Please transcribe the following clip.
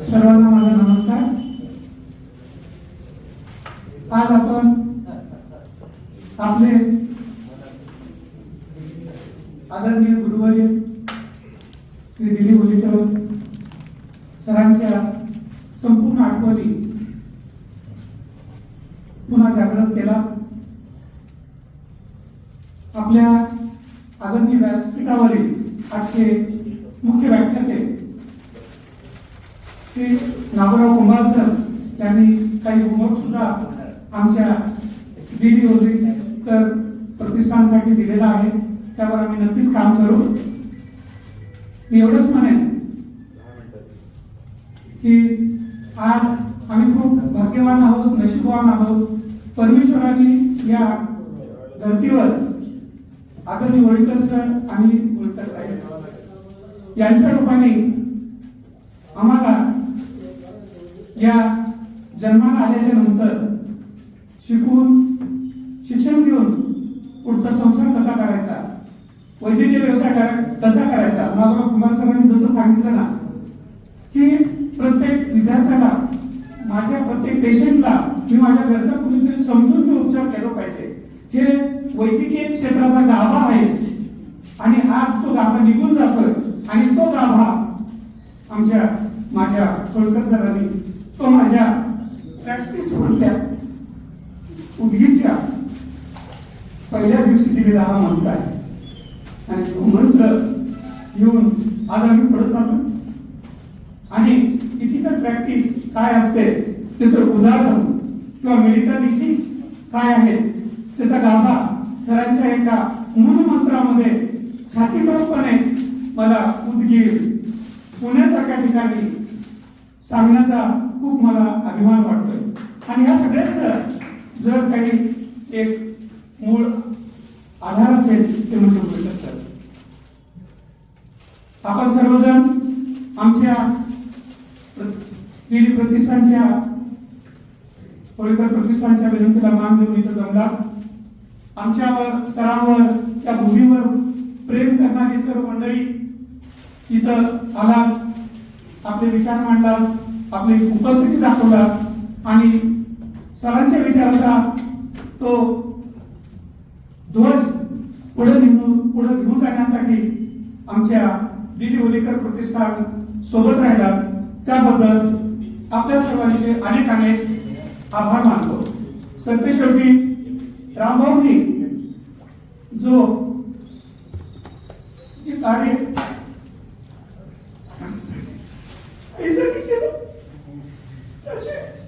सर्वांना माझा नमस्कार. आज आपण आपले आदरणीय गुरुवर्य श्री दिलीप ओलीकर सरांच्या संपूर्ण आठवणी पुन्हा जागृत केला. आपल्या आदरणीय व्यासपीठावरील आजचे मुख्य व्याख्याते श्री नागोराव कुंभार यांनी काही होमवर्क सुद्धा आमच्या दिली तर प्रतिष्ठानसाठी दिलेला आहे. त्यावर आम्ही नक्कीच काम करू. मी एवढंच म्हणेन की आज आम्ही खूप भाग्यवान आहोत नशीबवान आहोत. परमेश्वराने या धर्तीवर आदरणीय होळीकर सर आणि होळीकर यांच्या रूपाने आम्हाला या जन्माला आल्याच्यानंतर शिकून शिक्षण घेऊन पुढचा संसार कसा करायचा? वैद्यकीय व्यवसाय करा- कसा करायचा? नागराव कुमार सरांनी जसं सांगितलं ना की प्रत्येक विद्यार्थ्याला माझ्या प्रत्येक पेशंटला मी माझ्या घरचा कुणीतरी समजून मी उपचार केला पाहिजे. हे वैद्यकीय क्षेत्राचा गाभा आहे. आणि आज तो गाभा निघून जातोय. आणि तो गाभा आमच्या माझ्या होळकर सरांनी तो माझ्या प्रॅक्टिस म्हणत्या उदगीच्या पहिल्या दिवशी दिलेला हा मंत्र आहे. आणि तो मंत्र येऊन आज आम्ही पुढे चाललो आणि इथिकल प्रॅक्टिस काय असते? त्याचं उदाहरण किंवा मेडिकल इथिक्स काय आहे? त्याचा गाभा सरांच्या एका मूलमंत्रामध्ये छातीप्रमाणे मला उदगीर पुण्यासारख्या ठिकाणी सांगण्याचा खूप मला अभिमान वाटतोय. आणि ह्या सगळ्याच जर काही एक मूळ आधार असेल ते म्हणजे उद्योजक सर आपण सर्वजण आमच्या दिली प्रतिष्ठानच्या पवित्र प्रतिष्ठानच्या विनंतीला मान देऊन इथं जमला. आमच्यावर सरांवर त्या भूमीवर प्रेम करणारी सर्व मंडळी इथं आला. आपले विचार मांडला आपली उपस्थिती दाखवला आणि सरांच्या विचाराचा तो ध्वज पुढे निघून पुढे घेऊन जाण्यासाठी आमच्या दिदी उलेकर प्रतिष्ठान सोबत राहिला. त्याबद्दल आपल्या सर्वांचे अनेक अनेक आभार मानतो. सत्य शेवटी रामभाऊनी जो जी कार्य That's it.